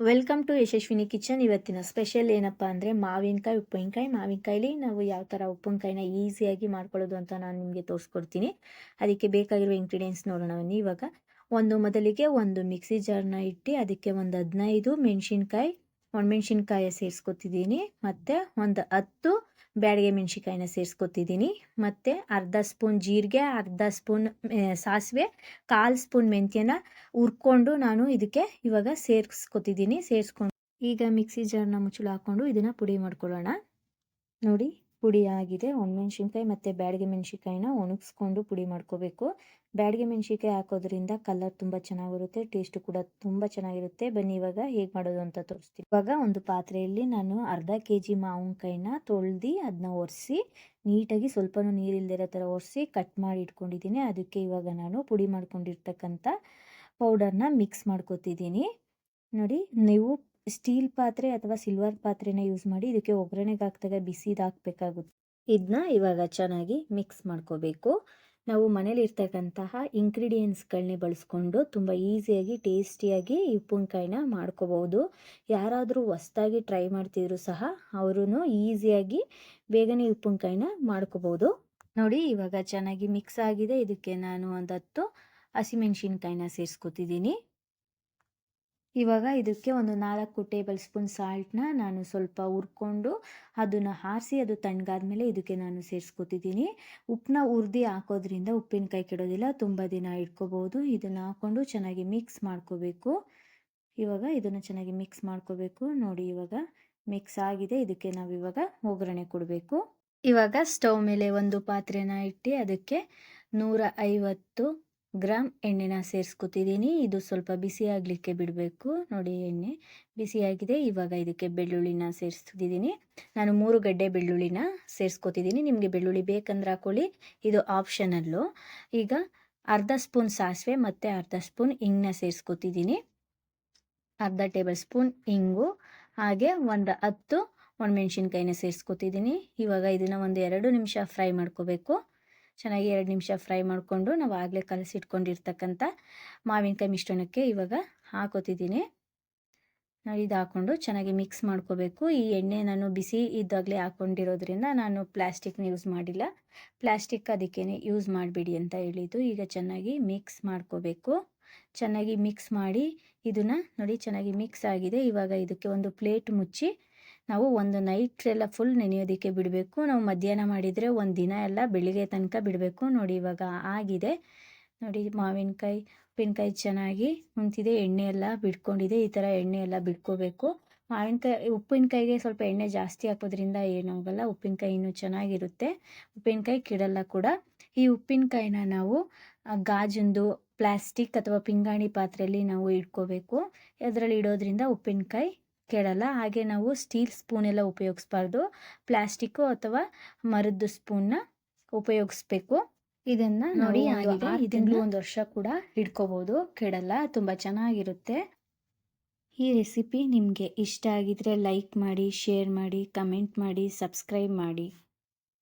Welcome to Yashaswini kitchen. ಇವತ್ತಿನ special ಏನಪ್ಪ ಅಂದರೆ ಮಾವಿನಕಾಯಿ, ಉಪ್ಪಿನಕಾಯಿ. ಮಾವಿನಕಾಯಲ್ಲಿ ನಾವು ಯಾವ ಥರ ಉಪ್ಪಿನಕಾಯಿನ ಈಸಿಯಾಗಿ ಮಾಡ್ಕೊಳ್ಳೋದು ಅಂತ ನಾನು ನಿಮಗೆ ತೋರಿಸ್ಕೊಡ್ತೀನಿ. ಅದಕ್ಕೆ ಬೇಕಾಗಿರುವ ಇಂಗ್ರೀಡಿಯೆಂಟ್ಸ್ ನೋಡೋಣ ಇವಾಗ ಒಂದು ಮೊದಲಿಗೆ ಒಂದು ಮಿಕ್ಸಿ ಜಾರ್ನ ಇಟ್ಟು ಅದಕ್ಕೆ ಒಂದು ಹದಿನೈದು ಮೆಣಸಿನ್ಕಾಯಿ ಒಣಮೆಣ್ಸಿನ್ಕಾಯಿ ಸೇರಿಸ್ಕೊತಿದ್ದೀನಿ ಮತ್ತು ಒಂದು ಹತ್ತು ಬ್ಯಾಡಿಗೆ ಮೆಣಸಿನ್ಕಾಯಿನ ಸೇರಿಸ್ಕೊತಿದ್ದೀನಿ ಮತ್ತು ಅರ್ಧ ಸ್ಪೂನ್ ಜೀರಿಗೆ, ಅರ್ಧ ಸ್ಪೂನ್ ಸಾಸಿವೆ, ಕಾಲು ಸ್ಪೂನ್ ಮೆಂತ್ಯನ ಹುರ್ಕೊಂಡು ನಾನು ಇದಕ್ಕೆ ಇವಾಗ ಸೇರಿಸ್ಕೊತಿದ್ದೀನಿ ಸೇರಿಸ್ಕೊಂಡು ಈಗ ಮಿಕ್ಸಿ ಜಾರ್ನ ಮುಚ್ಚಳ ಹಾಕ್ಕೊಂಡು ಇದನ್ನು ಪುಡಿ ಮಾಡ್ಕೊಳ್ಳೋಣ. ನೋಡಿ. ಪುಡಿ ಆಗಿದೆ. ಒಣಮೆಣ್ಸಿನ್ಕಾಯಿ ಮತ್ತು ಬ್ಯಾಡಿಗೆ ಮೆಣಸಿನ್ಕಾಯಿನ ಒಣಗಿಸ್ಕೊಂಡು ಪುಡಿ ಮಾಡ್ಕೋಬೇಕು. ಬ್ಯಾಡಿಗೆ ಮೆಣಸಿನ್ಕಾಯಿ ಹಾಕೋದ್ರಿಂದ ಕಲರ್ ತುಂಬ ಚೆನ್ನಾಗಿರುತ್ತೆ, ಟೇಸ್ಟ್ ಕೂಡ ತುಂಬ ಚೆನ್ನಾಗಿರುತ್ತೆ. ಬನ್ನಿ ಇವಾಗ ಹೇಗೆ ಮಾಡೋದು ಅಂತ ತೋರಿಸ್ತೀನಿ. ಇವಾಗ ಒಂದು ಪಾತ್ರೆಯಲ್ಲಿ ನಾನು ಅರ್ಧ ಕೆ ಜಿ ಮಾವಿನಕಾಯಿನ ತೊಳ್ದು ಅದನ್ನ ಒರೆಸಿ, ನೀಟಾಗಿ ಸ್ವಲ್ಪನೂ ನೀರಿಲ್ದಿರೋ ಥರ ಒರೆಸಿ ಕಟ್ ಮಾಡಿ ಇಟ್ಕೊಂಡಿದ್ದೀನಿ. ಅದಕ್ಕೆ ಇವಾಗ ನಾನು ಪುಡಿ ಮಾಡ್ಕೊಂಡಿರ್ತಕ್ಕಂಥ ಪೌಡರ್ನ ಮಿಕ್ಸ್ ಮಾಡ್ಕೊತಿದ್ದೀನಿ. ನೋಡಿ, ನೀವು ಸ್ಟೀಲ್ ಪಾತ್ರೆ ಅಥವಾ ಸಿಲ್ವರ್ ಪಾತ್ರೆನ ಯೂಸ್ ಮಾಡಿ ಇದಕ್ಕೆ ಒಗ್ಗರಣೆಗೆ ಹಾಕಿದಾಗ ಬಿಸಿದು ಹಾಕಬೇಕಾಗುತ್ತೆ. ಇದನ್ನ ಇವಾಗ ಚೆನ್ನಾಗಿ ಮಿಕ್ಸ್ ಮಾಡ್ಕೋಬೇಕು. ನಾವು ಮನೇಲಿರ್ತಕ್ಕಂತಹ ಇಂಗ್ರೀಡಿಯೆಂಟ್ಸ್ಗಳನ್ನೇ ಬಳಸ್ಕೊಂಡು ತುಂಬ ಈಸಿಯಾಗಿ, ಟೇಸ್ಟಿಯಾಗಿ ಈ ಉಪ್ಪಿನಕಾಯಿನ ಮಾಡ್ಕೋಬಹುದು. ಯಾರಾದರೂ ಹೊಸ್ದಾಗಿ ಟ್ರೈ ಮಾಡ್ತಿದ್ರು ಸಹ ಅವರು ಈಸಿಯಾಗಿ ಬೇಗನೆ ಉಪ್ಪಿನಕಾಯಿನ ಮಾಡ್ಕೋಬಹುದು. ನೋಡಿ, ಇವಾಗ ಚೆನ್ನಾಗಿ ಮಿಕ್ಸ್ ಆಗಿದೆ. ಇದಕ್ಕೆ ನಾನು ಒಂದು ಹತ್ತು ಹಸಿಮೆಣ್ಸಿನ್ಕಾಯಿನ ಸೇರಿಸ್ಕೊತಿದ್ದೀನಿ. ಇವಾಗ ಇದಕ್ಕೆ ಒಂದು ನಾಲ್ಕು ಟೇಬಲ್ ಸ್ಪೂನ್ ಸಾಲ್ಟನ್ನ ನಾನು ಸ್ವಲ್ಪ ಹುರ್ಕೊಂಡು ಅದನ್ನು ಹಾರಿಸಿ ಅದು ತಣ್ಣಗಾದ್ಮೇಲೆ ಇದಕ್ಕೆ ನಾನು ಸೇರಿಸ್ಕೊತಿದ್ದೀನಿ. ಉಪ್ಪನ್ನ ಹುರಿದು ಹಾಕೋದ್ರಿಂದ ಉಪ್ಪಿನಕಾಯಿ ಕೆಡೋದಿಲ್ಲ, ತುಂಬ ದಿನ ಇಟ್ಕೋಬೋದು. ಇದನ್ನು ಹಾಕ್ಕೊಂಡು ಚೆನ್ನಾಗಿ ಮಿಕ್ಸ್ ಮಾಡ್ಕೋಬೇಕು. ಇವಾಗ ಇದನ್ನು ಚೆನ್ನಾಗಿ ಮಿಕ್ಸ್ ಮಾಡ್ಕೋಬೇಕು. ನೋಡಿ ಇವಾಗ ಮಿಕ್ಸ್ ಆಗಿದೆ. ಇದಕ್ಕೆ ನಾವು ಇವಾಗ ಒಗ್ಗರಣೆ ಕೊಡಬೇಕು. ಇವಾಗ ಸ್ಟವ್ ಮೇಲೆ ಒಂದು ಪಾತ್ರೆನ ಇಟ್ಟು ಅದಕ್ಕೆ ನೂರ ಐವತ್ತು ಗ್ರಾಮ್ ಎಣ್ಣೆನ ಸೇರಿಸ್ಕೊತಿದ್ದೀನಿ ಇದು ಸ್ವಲ್ಪ ಬಿಸಿ ಆಗಲಿಕ್ಕೆ ಬಿಡಬೇಕು. ನೋಡಿ ಎಣ್ಣೆ ಬಿಸಿಯಾಗಿದೆ ಇವಾಗ ಇದಕ್ಕೆ ಬೆಳ್ಳುಳ್ಳಿನ ಸೇರಿಸ್ತಿದ್ದೀನಿ ನಾನು ಮೂರು ಗಡ್ಡೆ ಬೆಳ್ಳುಳ್ಳಿನ ಸೇರಿಸ್ಕೊತಿದ್ದೀನಿ ನಿಮಗೆ ಬೆಳ್ಳುಳ್ಳಿ ಬೇಕಂದ್ರೆ ಹಾಕೊಳ್ಳಿ. ಇದು ಆಪ್ಷನಲ್ಲು. ಈಗ ಅರ್ಧ ಸ್ಪೂನ್ ಸಾಸಿವೆ ಮತ್ತು ಅರ್ಧ ಸ್ಪೂನ್ ಇಂಗನ್ನ ಸೇರಿಸ್ಕೊತಿದ್ದೀನಿ ಅರ್ಧ ಟೇಬಲ್ ಸ್ಪೂನ್ ಹಿಂಗು ಹಾಗೆ ಒಂದು ಹತ್ತು ಒಣಮೆಣ್ಸಿನ್ಕಾಯಿನ ಸೇರಿಸ್ಕೊತಿದ್ದೀನಿ ಇವಾಗ ಇದನ್ನು ಒಂದು ಎರಡು ನಿಮಿಷ ಫ್ರೈ ಮಾಡ್ಕೋಬೇಕು. ಚೆನ್ನಾಗಿ ಎರಡು ನಿಮಿಷ ಫ್ರೈ ಮಾಡಿಕೊಂಡು ನಾವು ಆಗಲೇ ಕಲಸಿಟ್ಕೊಂಡಿರ್ತಕ್ಕಂಥ ಮಾವಿನಕಾಯಿ ಮಿಶ್ರಣಕ್ಕೆ ಇವಾಗ ಹಾಕೋತಿದ್ದೀನಿ. ನಾವು ಇದು ಹಾಕ್ಕೊಂಡು ಚೆನ್ನಾಗಿ ಮಿಕ್ಸ್ ಮಾಡ್ಕೋಬೇಕು. ಈ ಎಣ್ಣೆ ನಾನು ಬಿಸಿ ಇದ್ದಾಗಲೇ ಹಾಕ್ಕೊಂಡಿರೋದ್ರಿಂದ ನಾನು ಪ್ಲ್ಯಾಸ್ಟಿಕ್ನ ಯೂಸ್ ಮಾಡಿಲ್ಲ. ಪ್ಲ್ಯಾಸ್ಟಿಕ್ ಅದಕ್ಕೇ ಯೂಸ್ ಮಾಡಬೇಡಿ ಅಂತ ಹೇಳಿದ್ದು. ಈಗ ಚೆನ್ನಾಗಿ ಮಿಕ್ಸ್ ಮಾಡ್ಕೋಬೇಕು. ಚೆನ್ನಾಗಿ ಮಿಕ್ಸ್ ಮಾಡಿ ಇದನ್ನು ನೋಡಿ ಚೆನ್ನಾಗಿ ಮಿಕ್ಸ್ ಆಗಿದೆ. ಇವಾಗ ಇದಕ್ಕೆ ಒಂದು ಪ್ಲೇಟ್ ಮುಚ್ಚಿ ನಾವು ಒಂದು ನೈಟ್ ಎಲ್ಲ ಫುಲ್ ನೆನೆಯೋದಕ್ಕೆ ಬಿಡಬೇಕು. ನಾವು ಮಧ್ಯಾಹ್ನ ಮಾಡಿದರೆ ಒಂದು ದಿನ ಎಲ್ಲ ಬೆಳಿಗ್ಗೆ ತನಕ ಬಿಡಬೇಕು. ನೋಡಿ ಇವಾಗ ಆಗಿದೆ. ನೋಡಿ ಮಾವಿನಕಾಯಿ, ಉಪ್ಪಿನಕಾಯಿ ಚೆನ್ನಾಗಿ ನಿಂತಿದೆ. ಎಣ್ಣೆ ಎಲ್ಲ ಬಿಟ್ಕೊಂಡಿದೆ. ಈ ಥರ ಎಣ್ಣೆ ಎಲ್ಲ ಬಿಟ್ಕೋಬೇಕು. ಮಾವಿನಕಾಯಿ, ಉಪ್ಪಿನಕಾಯಿಗೆ ಸ್ವಲ್ಪ ಎಣ್ಣೆ ಜಾಸ್ತಿ ಹಾಕೋದ್ರಿಂದ ಏನಾಗಲ್ಲ ಉಪ್ಪಿನಕಾಯಿ ಇನ್ನೂ ಚೆನ್ನಾಗಿರುತ್ತೆ. ಉಪ್ಪಿನಕಾಯಿ ಕಿಡಲ್ಲ ಕೂಡ. ಈ ಉಪ್ಪಿನಕಾಯಿನ ನಾವು ಗಾಜಿಂದು ಪ್ಲಾಸ್ಟಿಕ್ ಅಥವಾ ಪಿಂಗಾಣಿ ಪಾತ್ರೆಯಲ್ಲಿ ನಾವು ಇಟ್ಕೋಬೇಕು. ಅದರಲ್ಲಿ ಇಡೋದ್ರಿಂದ ಉಪ್ಪಿನಕಾಯಿ ಕೆಡಲ್ಲ ಹಾಗೆ ನಾವು ಸ್ಟೀಲ್ ಸ್ಪೂನ್ ಎಲ್ಲ ಉಪಯೋಗಿಸ್ಬಾರ್ದು. ಪ್ಲಾಸ್ಟಿಕ್ಕು ಅಥವಾ ಮರದ್ದು ಸ್ಪೂನ್ನ ಉಪಯೋಗಿಸ್ಬೇಕು. ಇದನ್ನ ನೋಡಿ ಇದನ್ನು ಒಂದು ವರ್ಷ ಕೂಡ ಹಿಡ್ಕೋಬಹುದು ಕೆಡಲ್ಲ ತುಂಬಾ ಚೆನ್ನಾಗಿರುತ್ತೆ. ಈ ರೆಸಿಪಿ ನಿಮಗೆ ಇಷ್ಟ ಆಗಿದ್ರೆ ಲೈಕ್ ಮಾಡಿ ಶೇರ್ ಮಾಡಿ ಕಮೆಂಟ್ ಮಾಡಿ ಸಬ್ಸ್ಕ್ರೈಬ್ ಮಾಡಿ.